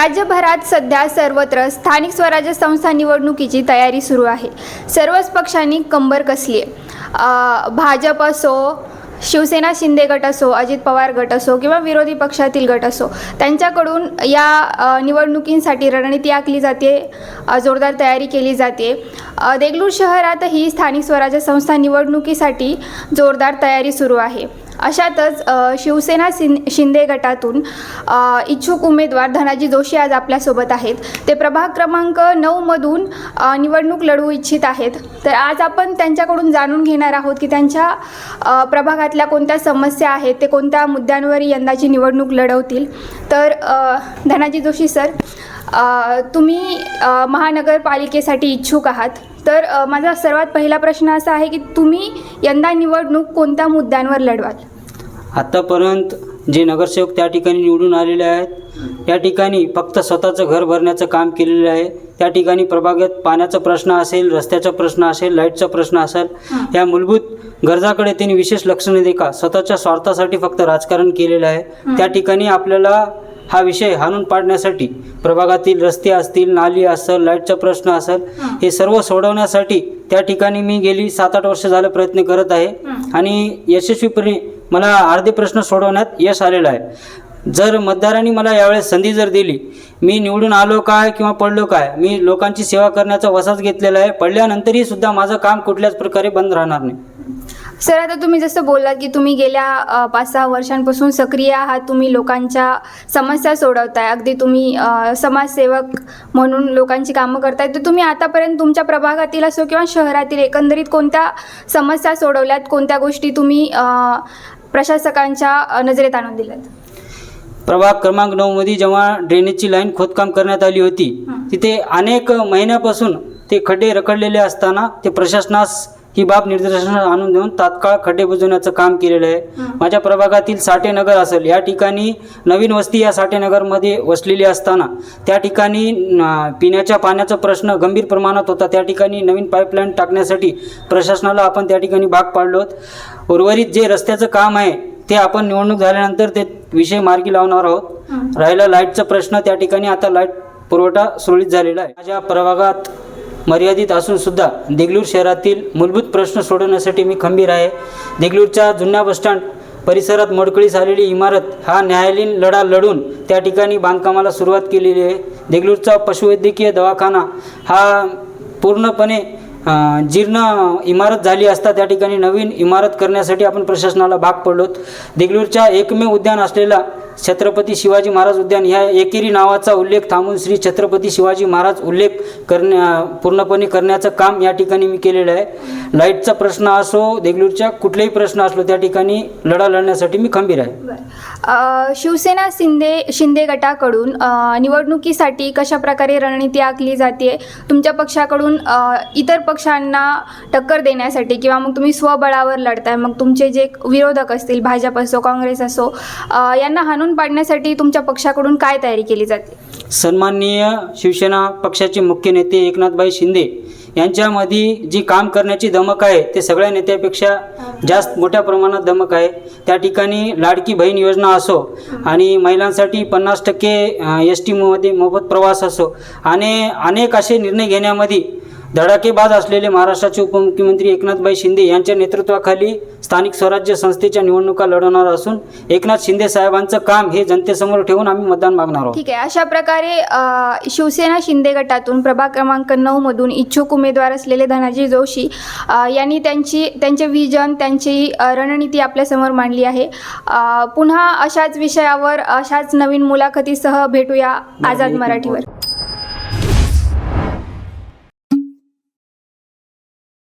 राज्यभरात सध्या सर्वत्र स्थानिक स्वराज्य संस्था निवडणुकीची तयारी सुरू आहे. सर्वच पक्षांनी कंबर कसली आहे भाजप असो शिवसेना शिंदे गट असो अजित पवार गट असो किंवा विरोधी पक्षातील गट असो त्यांच्याकडून या निवडणुकींसाठी रणनीती आखली जाते जोरदार तयारी केली जाते. देगलूर शहरातही स्थानिक स्वराज्य संस्था निवडणुकीसाठी जोरदार तयारी सुरू आहे. अशातच शिवसेना सिन शिंदे गटातून इच्छुक उमेदवार धनाजी जोशी आज आपल्यासोबत आहेत. ते प्रभाग क्रमांक नऊमधून निवडणूक लढवू इच्छित आहेत. तर आज आपण त्यांच्याकडून जाणून घेणार आहोत की त्यांच्या प्रभागातल्या कोणत्या समस्या आहेत ते कोणत्या मुद्द्यांवर यंदाची निवडणूक लढवतील. तर धनाजी जोशी सर तुम्ही महानगरपालिकेसाठी इच्छुक आहात. तर माझा सर्वात पहिला प्रश्न असा आहे की तुम्ही यंदा निवडणूक कोणत्या मुद्द्यांवर लढवाल? आत्तापर्यंत जे नगरसेवक त्या ठिकाणी निवडून आलेले आहेत या ठिकाणी फक्त स्वतःचं घर भरण्याचं काम केलेलं आहे. त्या ठिकाणी प्रभागात पाण्याचा प्रश्न असेल रस्त्याचा प्रश्न असेल लाईटचा प्रश्न असेल या मूलभूत गरजाकडे त्यांनी विशेष लक्ष न देता स्वतःच्या स्वार्थासाठी फक्त राजकारण केलेलं आहे. त्या ठिकाणी आपल्याला हा विषय हाणून पाडण्यासाठी प्रभागातील रस्ते असतील नाली असेल लाईटचा प्रश्न असेल हे. सर्व सोडवण्यासाठी त्या ठिकाणी मी गेली सात आठ वर्ष झालं प्रयत्न करत आहे. आणि यशस्वीपणे मला अर्धे प्रश्न सोडवण्यात यश आलेलं आहे. जर मतदारांनी मला यावेळेस संधी जर दिली मी निवडून आलो काय किंवा पडलो काय मी लोकांची सेवा करण्याचा वसाच घेतलेला आहे पडल्यानंतरही सुद्धा माझं काम कुठल्याच प्रकारे बंद राहणार नाही. सर आता तुम्ही जसं बोललात की तुम्ही गेल्या पाच सहा वर्षांपासून सक्रिय आहात. तुम्ही लोकांच्या समस्या सोडवताय. अगदी तुम्ही समाजसेवक म्हणून लोकांची कामं करताय. तर तुम्ही आतापर्यंत तुमच्या प्रभागातील असो किंवा शहरातील एकंदरीत कोणत्या समस्या सोडवल्यात? कोणत्या गोष्टी तुम्ही प्रशासकांच्या नजरेत आणून दिल्यात? प्रभाग क्रमांक नऊमध्ये जेव्हा ड्रेनेजची लाईन खोदकाम करण्यात आली होती तिथे अनेक महिन्यापासून ते खड्डे रखडलेले असताना ते प्रशासनास ही बाब निदर्शनास आणून देऊन तात्काळ खड्डे बुजवण्याचं काम केलेलं आहे. माझ्या प्रभागातील साठेनगर असेल या ठिकाणी नवीन वस्ती या साठेनगरमध्ये वसलेली असताना त्या ठिकाणी पिण्याच्या पाण्याचा प्रश्न गंभीर प्रमाणात होता. त्या ठिकाणी नवीन पाईपलाईन टाकण्यासाठी प्रशासनाला आपण त्या ठिकाणी भाग पाडलो उर्वरित जे रस्त्याचं काम आहे ते आपण निवडणूक झाल्यानंतर ते विषय मार्गी लावणार आहोत. राहिला लाईटचा प्रश्न त्या ठिकाणी आता लाइट पुरवठा सुरळीत झालेला आहे. माझ्या प्रभागात मर्यादित असून सुद्धा देगलूर शहरातील मूलभूत प्रश्न सोडवण्यासाठी मी खंबीर आहे. देगलूरच्या जुन्या बसस्टँड परिसरात मोडकळीस आलेली इमारत हा न्यायालयीन लढा लढून त्या ठिकाणी बांधकामाला सुरुवात केलेली आहे. देगलूरचा पशुवैद्यकीय दवाखाना हा पूर्णपणे जीर्ण इमारत झाली असता त्या ठिकाणी नवीन इमारत करण्यासाठी आपण प्रशासनाला भाग पडलोत. देगलूरच्या एकमेव उद्यान असलेला छत्रपती शिवाजी महाराज उद्यान ह्या एकेरी नावाचा उल्लेख थांबून श्री छत्रपती शिवाजी महाराज उल्लेख करण्या पूर्णपणे करण्याचं काम या ठिकाणी मी केलेलं आहे. लाईटचा प्रश्न असो देगलूरच्या कुठलेही प्रश्न असलो त्या ठिकाणी लढा लढण्यासाठी मी खंबीर आहे. शिवसेना शिंदे शिंदे गटाकडून निवडणुकीसाठी कशा प्रकारे रणनीती आखली जाते? तुमच्या पक्षाकडून इतर पक्षांना टक्कर देण्यासाठी किंवा मग तुम्ही स्वबळावर लढताय मग तुमचे जे विरोधक असतील भाजप असो काँग्रेस असो यांना हाणून पाडण्यासाठी तुमच्या पक्षाकडून काय तयारी केली जाते? सन्माननीय शिवसेना पक्षाचे मुख्य नेते एकनाथभाई शिंदे यांच्यामध्ये जी काम करण्याची धमक आहे ते सगळ्या नेत्यापेक्षा जास्त मोठ्या प्रमाणात धमक आहे. त्या ठिकाणी लाडकी बहीण योजना असो आणि महिलांसाठी पन्नास टक्के एस टीमध्ये मोफत प्रवास असो आणि अनेक असे निर्णय घेण्यामध्ये धडाकेबाज असलेले महाराष्ट्राचे उपमुख्यमंत्री एकनाथभाई शिंदे यांच्या नेतृत्वाखाली स्थानिक स्वराज्य संस्थेच्या निवडणुका लढवणार असून एकनाथ शिंदे साहेबांचं काम हे जनतेसमोर ठेवून आम्ही मतदान मागणार आहोत. ठीक आहे. अशा प्रकारे शिवसेना शिंदे गटातून प्रभाग क्रमांक नऊमधून इच्छुक उमेदवार असलेले धनाजी जोशी यांनी त्यांची त्यांचे विजन त्यांची रणनीती आपल्यासमोर मांडली आहे. पुन्हा अशाच विषयावर अशाच नवीन मुलाखतीसह भेटूया आझाद मराठीवर.